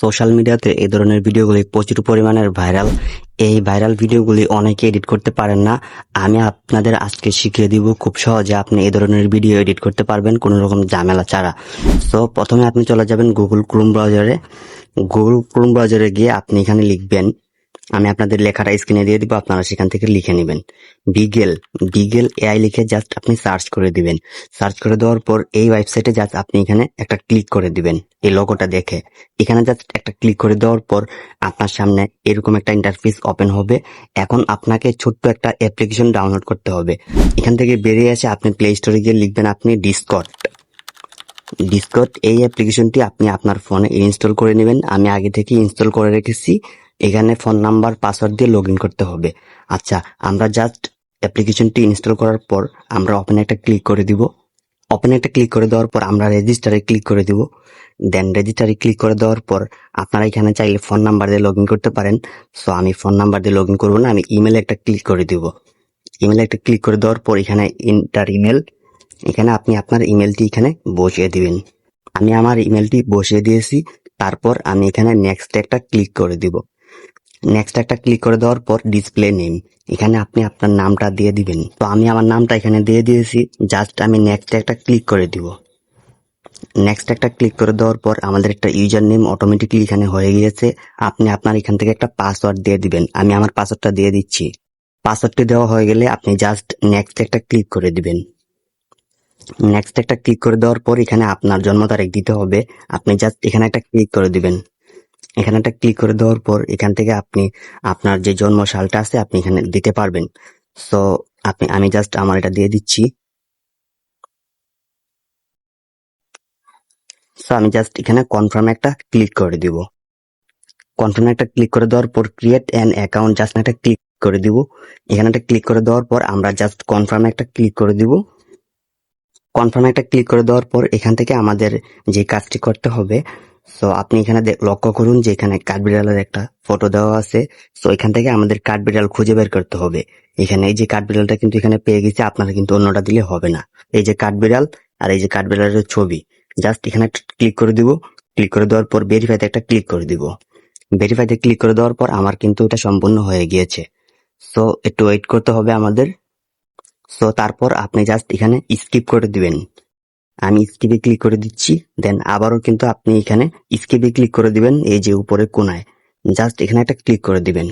Social মিডিয়াতে এই ধরনের ভিডিওগুলি প্রচুর পরিমাণের ভাইরাল। এই ভাইরাল ভিডিওগুলি অনেকে এডিট করতে পারেন না। আমি আপনাদের আজকে শিখিয়ে দিব খুব সহজে আপনি এই ধরনের ভিডিও এডিট করতে পারবেন কোনো রকম ঝামেলা ছাড়া। তো প্রথমে আপনি চলে যাবেন গুগল ক্রোম ব্রাউজারে। গুগল ক্রোম ব্রাউজারে গিয়ে আপনি এখানে লিখবেন আমি আপনাদের লেখাটা স্ক্রিনে দিয়ে দিব, আপনারা সেখান থেকে লিখে নেবেন। বিগেল বিগেল এআই লিখে জাস্ট আপনি সার্চ করে দিবেন। সার্চ করে দেওয়ার পর এই ওয়েবসাইটে জাস্ট আপনি এখানে একটা ক্লিক করে দিবেন, এই লোগোটা দেখে। এখানে জাস্ট একটা ক্লিক করে দেওয়ার পর আপনার সামনে এরকম একটা ইন্টারফেস ওপেন হবে। এখন আপনাকে ছোট্ট একটা অ্যাপ্লিকেশন ডাউনলোড করতে হবে। এখান থেকে বেরিয়ে এসে আপনি প্লে স্টোরে গিয়ে লিখবেন আপনি ডিসকট ডিসকট এই অ্যাপ্লিকেশনটি আপনি আপনার ফোনে ইনস্টল করে নেবেন। আমি আগে থেকে ইনস্টল করে রেখেছি। এখানে ফোন নাম্বার পাসওয়ার্ড দিয়ে লগ করতে হবে। আচ্ছা আমরা জাস্ট অ্যাপ্লিকেশনটি ইনস্টল করার পর আমরা ওপেন একটা ক্লিক করে দিব। ওপেন একটা ক্লিক করে দেওয়ার পর আমরা রেজিস্টারে ক্লিক করে দিব। দেন রেজিস্টারে ক্লিক করে দেওয়ার পর আপনারা এখানে চাইলে ফোন নাম্বার দিয়ে লগ করতে পারেন। সো আমি ফোন নাম্বার দিয়ে লগ ইন করব না, আমি ইমেলে একটা ক্লিক করে দিব। ইমেলে একটা ক্লিক করে দেওয়ার পর এখানে ইন্টার ইমেল এখানে আপনি আপনার ইমেলটি এখানে বসিয়ে দিবেন। আমি আমার ইমেলটি বসিয়ে দিয়েছি, তারপর আমি এখানে নেক্সট একটা ক্লিক করে দিব। নেক্সট একটা ক্লিক করে দেওয়ার পর ডিসপ্লে নেম এখানে আপনি আপনার নামটা দিয়ে দিবেন। তো আমি আমার নামটা এখানে দিয়ে দিয়েছি। জাস্ট আমি নেক্সট একটা ক্লিক করে দিব। নেক্সট একটা ক্লিক করে দেওয়ার পর আমাদের একটা ইউজার নেম অটোমেটিকলি এখানে হয়ে গিয়েছে। আপনি আপনার এখান থেকে একটা পাসওয়ার্ড দিয়ে দিবেন। আমি আমার পাসওয়ার্ডটা দিয়ে দিচ্ছি। পাসওয়ার্ডটি দেওয়া হয়ে গেলে আপনি জাস্ট নেক্সট একটা ক্লিক করে দিবেন। নেক্সট একটা ক্লিক করে দেওয়ার পর এখানে আপনার জন্ম তারিখ দিতে হবে। আপনি জাস্ট এখানে একটা ক্লিক করে দিবেন। এখানে একটা ক্লিক করে দেওয়ার পর এখান থেকে আপনি আপনার যে জন্ম সালটা আছে আপনি এখানে দিতে পারবেন। সো আপনি, আমি জাস্ট আমার এটা দিয়ে দিচ্ছি। সো আমি জাস্ট এখানে কনফার্ম একটা ক্লিক করে দিব। কনফার্ম একটা ক্লিক করে দেওয়ার পর ক্রিয়েট অ্যান অ্যাকাউন্ট জাস্ট একটা ক্লিক করে দিব। এখানে একটা ক্লিক করে দেওয়ার পর আমরা জাস্ট কনফার্ম একটা ক্লিক করে দিব। কনফার্ম একটা ক্লিক করে দেওয়ার পর এখান থেকে আমাদের যে কাজটি করতে হবে সো আপনি এখানে লক্ষ্য করুন যে এখানে কাঠবিড়ালের একটা ফটো দেওয়া আছে। সো এখান থেকে আমাদের কাঠবিড়াল খুঁজে বের করতে হবে। এখানে এই যে কাঠবিড়ালটা কিন্তু এখানে পেয়ে গেছে আপনারা কিন্তু অন্যটা দিলে হবে না। এই যে কাঠবিড়াল আর এই যে কাঠবিড়ালের ছবি। জাস্ট এখানে ক্লিক করে দিব। ক্লিক করে দেওয়ার পর ভেরিফাইতে একটা ক্লিক করে দিব। ভেরিফাইতে ক্লিক করে দেওয়ার পর আমার কিন্তু এটা সম্পূর্ণ হয়ে গিয়েছে। সো একটু ওয়েট করতে হবে আমাদের। সো তারপর আপনি জাস্ট এখানে স্কিপ করে দিবেন। আমি স্কিপে ক্লিক করে দিচ্ছি, দেন আবারও কিন্তু আপনি এখানে স্কিপে ক্লিক করে দিবেন এই যে উপরে কোনায়। জাস্ট এখানে একটা ক্লিক করে দিবেন।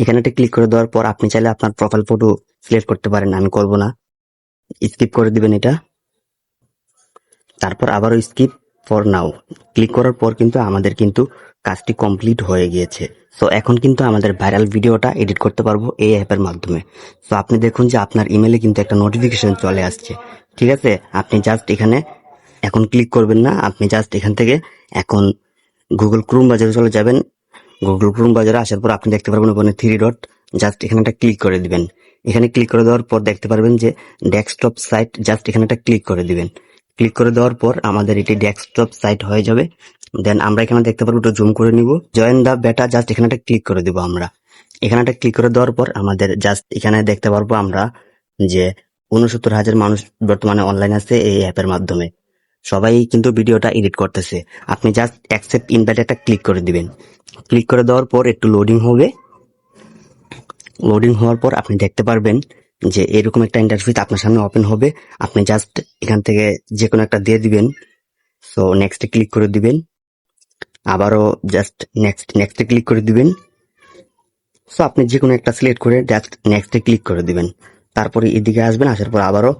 এখানে একটা ক্লিক করে দেওয়ার পর আপনি চাইলে আপনার প্রোফাইল ফটো সিলেক্ট করতে পারেন, আমি করব না। স্কিপ করে দিবেন এটা। তারপর আবারও স্কিপ ফর নাও ক্লিক করার পর কিন্তু আমাদের কিন্তু কাজটি কমপ্লিট হয়ে গিয়েছে। সো এখন কিন্তু আমাদের ভাইরাল ভিডিওটা এডিট করতে পারব এই অ্যাপের মাধ্যমে। সো আপনি দেখুন যে আপনার ইমেলে কিন্তু একটা নোটিফিকেশন চলে আসছে। ঠিক আছে? আপনি জাস্ট এখানে এখন ক্লিক করবেন না। আপনি জাস্ট এখান থেকে এখন গুগল ক্রোম বাজারে চলে যাবেন। গুগল ক্রোম বাজারে আসার পর আপনি দেখতে পারবেন ওখানে থ্রি ডট জাস্ট এখানে একটা ক্লিক করে দিবেন। এখানে ক্লিক করে দেওয়ার পর দেখতে পারবেন যে ডেস্কটপ সাইট জাস্ট এখানে একটা ক্লিক করে দিবেন। ক্লিক করে দেওয়ার পর আমাদের এটি ডেস্কটপ সাইট হয়ে যাবে। দেন আমরা এখানে দেখতে পারব একটু জুম করে নিব। জয়েন দা বেটা জাস্ট এখানে একটা ক্লিক করে দিব আমরা। এখানে একটা ক্লিক করে দেওয়ার পর আমাদের জাস্ট এখানে দেখতে পারব আমরা যে উনসত্তর হাজার মানুষ বর্তমানে অনলাইন আছে এই অ্যাপের মাধ্যমে। সবাই কিন্তু ভিডিওটা এডিট করতেছে। আপনি জাস্ট অ্যাকসেপ্ট ইনভাইট একটা ক্লিক করে দিবেন। ক্লিক করে দেওয়ার পর একটু লোডিং হবে। লোডিং হওয়ার পর আপনি দেখতে পারবেন যে এরকম একটা ইন্টারফেস আপনার সামনে ওপেন হবে। আপনি জাস্ট এখান থেকে যে কোনো একটা দিয়ে দিবেন। সো নেক্সটে ক্লিক করে দিবেন। আবারও জাস্ট নেক্সট নেক্সটে ক্লিক করে দিবেন। সো আপনি যে কোনো একটা সিলেক্ট করে জাস্ট নেক্সটে ক্লিক করে দিবেন। তারপরে এদিকে আসবেন, আসার পর আবারও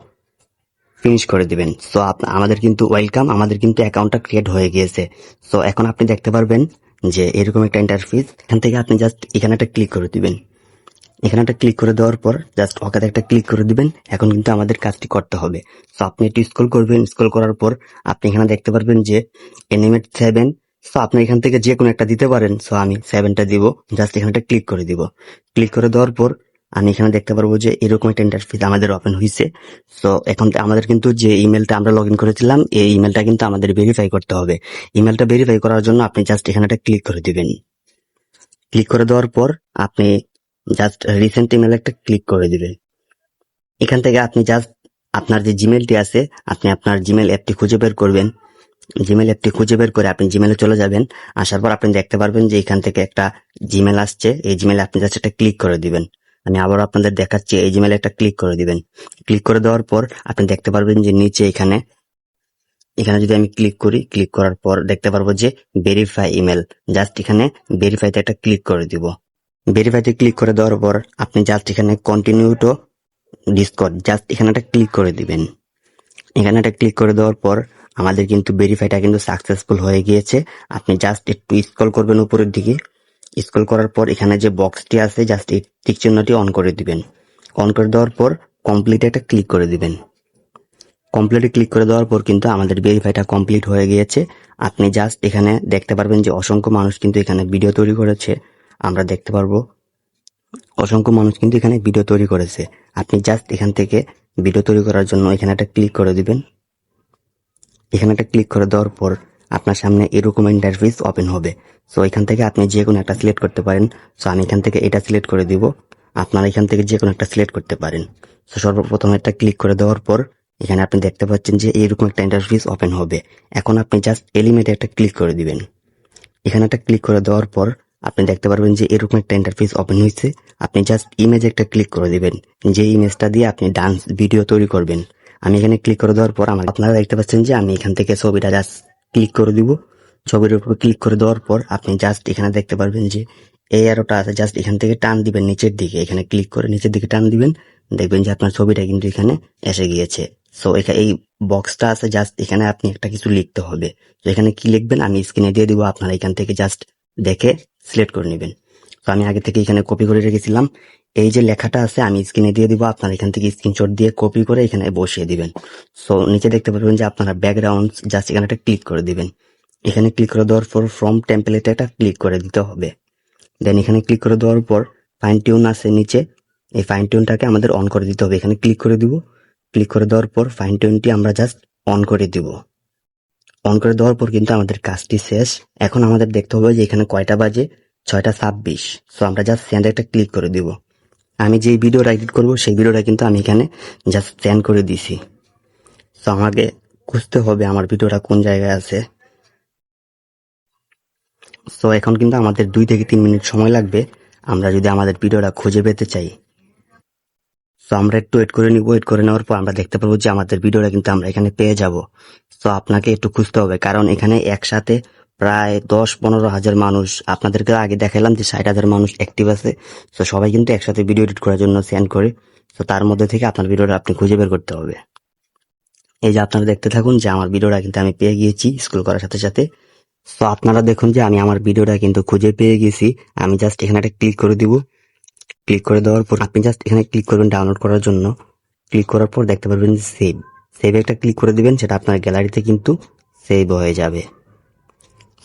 ফিনিশ করে দিবেন। সো আমাদের কিন্তু ওয়েলকাম আমাদের কিন্তু অ্যাকাউন্টটা ক্রিয়েট হয়ে গিয়েছে। সো এখন আপনি দেখতে পারবেন যে এরকম একটা ইন্টারফেস এখান থেকে আপনি জাস্ট এখানে একটা ক্লিক করে দিবেন। এখানে একটা ক্লিক করে দেওয়ার পর জাস্ট ওখানে একটা ক্লিক করে দিবেন। এখন কিন্তু আমাদের কাজটি করতে হবে। সো আপনি একটু স্ক্রল করবেন। স্ক্রল করার পর আপনি এখানে দেখতে পারবেন যে এনিমেট সেভেন সো আপনি এখান থেকে যে কোনো একটা দিতে পারেন। সো আমি সেভেনটা দিব জাস্ট এখানে একটা ক্লিক করে দিব। ক্লিক করে দেওয়ার পর, আমি এখানে দেখতে পারব যে এরকম একটা ইন্টারফেস আমাদের ওপেন হয়েছে সো এখন আমাদের কিন্তু যে ইমেলটা আমরা লগ ইন করেছিলাম, এই ইমেলটা কিন্তু আমাদের ভেরিফাই করতে হবে। ইমেলটা ভেরিফাই করার জন্য আপনি জাস্ট এখানে একটা ক্লিক করে দিবেন। ক্লিক করে দেওয়ার পর, আপনি জাস্ট রিসেন্ট ইমেল একটা ক্লিক করে দিবেন। এখান থেকে আপনি জাস্ট আপনার যে জিমেলটি আছে, আপনি আপনার জিমেল অ্যাপটি খুঁজে বের করবেন। জিমেল অ্যাপটি খুঁজে বের করে আপনি জিমেলে চলে যাবেন। আসার পর আপনি দেখতে পারবেন যে এখান থেকে একটা জিমেল আসছে। এই জিমেলে আপনি জাস্ট একটা ক্লিক করে দিবেন। আমি আবার আপনাদের দেখাচ্ছি, এই জিমেলে একটা ক্লিক করে দিবেন। ক্লিক করে দেওয়ার পর আপনি দেখতে পারবেন যে নিচে এখানে এখানে যদি আমি ক্লিক করি ক্লিক করার পর দেখতে পারব যে ভেরিফাই ইমেল জাস্ট এখানে ভেরিফাইতে একটা ক্লিক করে দিব। ভেরিফাইতে ক্লিক করে দেওয়ার পর আপনি জাস্ট এখানে কন্টিনিউ টু ডিসকট জাস্ট এখানে একটা ক্লিক করে দিবেন। এখানে একটা ক্লিক করে দেওয়ার পর আমাদের কিন্তু ভেরিফাইটা কিন্তু সাকসেসফুল হয়ে গিয়েছে। আপনি জাস্ট একটু স্ক্রল করবেন উপরের দিকে। স্ক্রল করার পর এখানে যে বক্সটি আছে জাস্ট এই টিক চিহ্নটি অন করে দিবেন। অন করে দেওয়ার পর কমপ্লিট একটা ক্লিক করে দিবেন। কমপ্লিটে ক্লিক করে দেওয়ার পর কিন্তু আমাদের ভেরিফাইটা কমপ্লিট হয়ে গিয়েছে। আপনি জাস্ট এখানে দেখতে পারবেন যে অসংখ্য মানুষ কিন্তু এখানে ভিডিও তৈরি করেছে। আমরা দেখতে পারব, অসংখ্য মানুষ কিন্তু এখানে ভিডিও তৈরি করেছে। আপনি জাস্ট এখান থেকে ভিডিও তৈরি করার জন্য এখানে একটা ক্লিক করে দিবেন। এখানে একটা ক্লিক করে দেওয়ার পর আপনার সামনে এরকম ইন্টারফেস ওপেন হবে। সো এখান থেকে আপনি যে কোনো একটা সিলেক্ট করতে পারেন। সো আমি এখান থেকে এটা সিলেক্ট করে দিব। আপনারা এখান থেকে যে কোনো একটা সিলেক্ট করতে পারেন। সো সর্বপ্রথম একটা ক্লিক করে দেওয়ার পর এখানে আপনি দেখতে পাচ্ছেন যে এইরকম একটা ইন্টারফেস ওপেন হবে। এখন আপনি জাস্ট এলিমেন্টে একটা ক্লিক করে দিবেন। এখানে একটা ক্লিক করে দেওয়ার পর আপনি দেখতে পারবেন যে এরকম একটা ইন্টারফেস ওপেন হয়েছে। আপনি জাস্ট ইমেজ একটা ক্লিক করে দিবেন। যে ইমেজটা দিয়ে আপনি ডান্স ভিডিও তৈরি করবেন। আমি এখানে ক্লিক করে দেওয়ার পর আমার আপনারা দেখতে পাচ্ছেন যে আমি এখান থেকে ছবিটা জাস্ট ক্লিক করে দিব। ছবির উপর ক্লিক করে দেওয়ার পর আপনি জাস্ট এখানে দেখতে পারবেন যে এই অ্যারোটা আছে জাস্ট এখান থেকে টান দিবেন নিচের দিকে। এখানে ক্লিক করে নিচের দিকে টান দিবেন, দেখবেন যে আপনার ছবিটা কিন্তু এখানে এসে গিয়েছে। সো এখানে এই বক্সটা আছে জাস্ট এখানে আপনি একটা কিছু লিখতে হবে। তো এখানে কি লিখবেন? আমি স্ক্রিনে দিয়ে দিব, আপনারা এখান থেকে জাস্ট দেখে সিলেক্ট করে নেবেন। তো আমি আগে থেকে এখানে কপি করে রেখেছিলাম। এই যে লেখাটা আছে, আমি স্ক্রিনে দিয়ে দিব। আপনারা এখান থেকে স্ক্রিনশট দিয়ে কপি করে এখানে বসিয়ে দিবেন। সো নিচে দেখতে পারবেন যে আপনারা ব্যাকগ্রাউন্ড জাস্ট এখানে একটা ক্লিক করে দিবেন। এখানে ক্লিক করে দেওয়ার পর ফ্রম টেম্পলেটে একটা ক্লিক করে দিতে হবে। দেন এখানে ক্লিক করে দেওয়ার পর ফাইন টিউন আছে নিচে। এই ফাইন টিউনটাকে আমাদের অন করে দিতে হবে। এখানে ক্লিক করে দিব। ক্লিক করে দেওয়ার পর ফাইন টিউনটি আমরা জাস্ট অন করে দিব। অন করে দেওয়ার পর কিন্তু আমাদের কাজটি শেষ। এখন আমাদের দেখতে হবে যে এখানে কয়টা বাজে। ছয়টা ছাব্বিশ। সো আমরা জাস্ট সেন্ড একটা ক্লিক করে দিব। আমি যে ভিডিওটা এডিট করব, সেই ভিডিওটা কিন্তু আমি এখানে জাস্ট সেন্ড করে দিছি। সো আমাকে খুঁজতে হবে আমার ভিডিওটা কোন জায়গায় আছে। সো এখন কিন্তু আমাদের দুই থেকে তিন মিনিট সময় লাগবে। আমরা যদি আমাদের ভিডিওটা খুঁজে পেতে চাই। সো আমরা একটু ওয়েট করে নিব। ওয়েট করে নেওয়ার পর আমরা দেখতে পারব যে আমাদের ভিডিওটা কিন্তু আমরা এখানে পেয়ে যাব। সো আপনাকে একটু খুঁজতে হবে। কারণ এখানে একসাথে প্রায় দশ পনেরো হাজার মানুষ। আপনাদেরকে আগে দেখালাম যে ষাট হাজার মানুষ অ্যাক্টিভ আছে। তো সবাই কিন্তু একসাথে ভিডিও এডিট করার জন্য সেন্ড করে। তো তার মধ্যে থেকে আপনার ভিডিওটা আপনি খুঁজে বের করতে হবে। এই যে আপনারা দেখতে থাকুন যে আমার ভিডিওটা কিন্তু আমি পেয়ে গিয়েছি স্কুল করার সাথে সাথে। তো আপনারা দেখুন যে আমি আমার ভিডিওটা কিন্তু খুঁজে পেয়ে গেছি। আমি জাস্ট এখানে একটা ক্লিক করে দিব। ক্লিক করে দেওয়ার পর আপনি জাস্ট এখানে ক্লিক করবেন ডাউনলোড করার জন্য। ক্লিক করার পর দেখতে পারবেন সেভ সেভ একটা ক্লিক করে দিবেন, সেটা আপনার গ্যালারিতে কিন্তু সেভ হয়ে যাবে।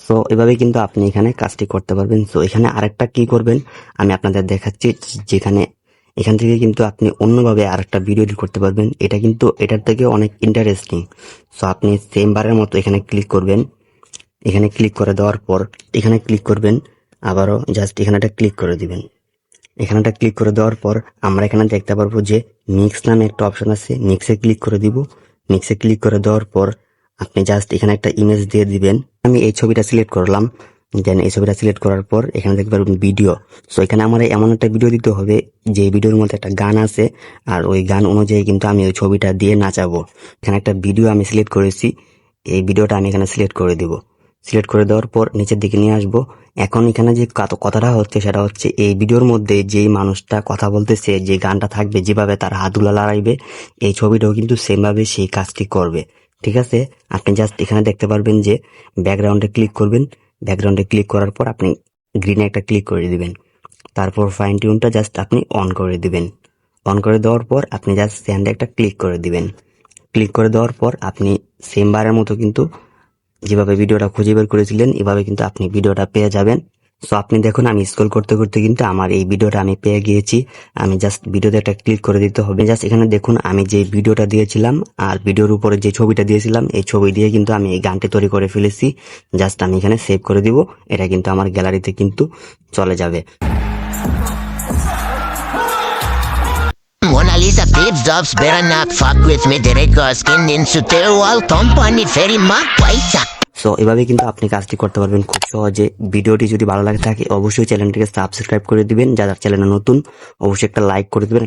সো এভাবে কিন্তু আপনি এখানে কাজটি করতে পারবেন। সো এখানে আরেকটা কি করবেন। আমি আপনাদের দেখাচ্ছি যেখানে এখান থেকে কিন্তু আপনি অন্যভাবে আরেকটা ভিডিও এডিট করতে পারবেন। এটা কিন্তু এটার থেকে অনেক ইন্টারেস্টিং সো আপনি সেম বারের মতো এখানে ক্লিক করবেন। এখানে ক্লিক করে দেওয়ার পর এখানে ক্লিক করবেন। আবারও জাস্ট এখানে একটা ক্লিক করে দিবেন। এখানে একটা ক্লিক করে দেওয়ার পর আমরা এখানে দেখতে পারব যে মিক্স নামে একটা অপশন আছে। মিক্সে ক্লিক করে দিব। মিক্সে ক্লিক করে দেওয়ার পর আপনি জাস্ট এখানে একটা ইমেজ দিয়ে দিবেন। আমি এই ছবিটা সিলেক্ট করলাম। দেন এই ছবিটা সিলেক্ট করার পর এখানে দেখতে পারবেন ভিডিও সো এখানে আমার এমন একটা ভিডিও দিতে হবে, যে ভিডিওর মধ্যে একটা গান আছে, আর ওই গান অনুযায়ী কিন্তু আমি ওই ছবিটা দিয়ে নাচাবো। এখানে একটা ভিডিও আমি সিলেক্ট করেছি, এই ভিডিওটা আমি এখানে সিলেক্ট করে দিব। সিলেক্ট করে দেওয়ার পর নিচের দিকে নিয়ে আসব। এখন এখানে যে কথাটা হচ্ছে, সেটা হচ্ছে এই ভিডিওর মধ্যে যেই মানুষটা কথা বলতেছে, যে গানটা থাকবে, যেভাবে তার হাত হাতগুলো লড়াইবে, এই ছবিটাও কিন্তু সেমভাবে সেই কাজটি করবে। ঠিক আছে? আপনি জাস্ট এখানে দেখতে পারবেন যে ব্যাকগ্রাউন্ডে ক্লিক করবেন। ব্যাকগ্রাউন্ডে ক্লিক করার পর আপনি গ্রিনে একটা ক্লিক করে দিবেন। তারপর ফাইন টিউনটা জাস্ট আপনি অন করে দিবেন। অন করে দেওয়ার পর আপনি জাস্ট স্যান্ডে একটা ক্লিক করে দিবেন। ক্লিক করে দেওয়ার পর আপনি সেম বারের মতো কিন্তু যেভাবে ভিডিওটা খুঁজে বের করেছিলেন, এভাবে কিন্তু আপনি ভিডিওটা পেয়ে যাবেন। সো আপনি দেখুন, আমি স্ক্রল করতে করতে কিন্তু আমার এই ভিডিওটা আমি পেয়ে গিয়েছি। আমি জাস্ট ভিডিওতে একটা ক্লিক করে দিতে হবে। জাস্ট এখানে দেখুন, আমি যে ভিডিওটা দিয়েছিলাম আর ভিডিওর উপরে যে ছবিটা দিয়েছিলাম, এই ছবি দিয়ে কিন্তু আমি এই গানটি তৈরি করে ফেলেছি। জাস্ট আমি এখানে সেভ করে দিব। এটা কিন্তু আমার গ্যালারিতে কিন্তু চলে যাবে। Mona Lisa Steve Jobs better not fuck with me. Skin wall পয়সা সো এভাবে কিন্তু আপনি কাজটি করতে পারবেন খুব সহজে। ভিডিওটি যদি ভালো লাগে থাকে, অবশ্যই চ্যানেলটিকে সাবস্ক্রাইব করে দিবেন। যারা চ্যানেলে নতুন, অবশ্যই একটা লাইক করে দিবেন।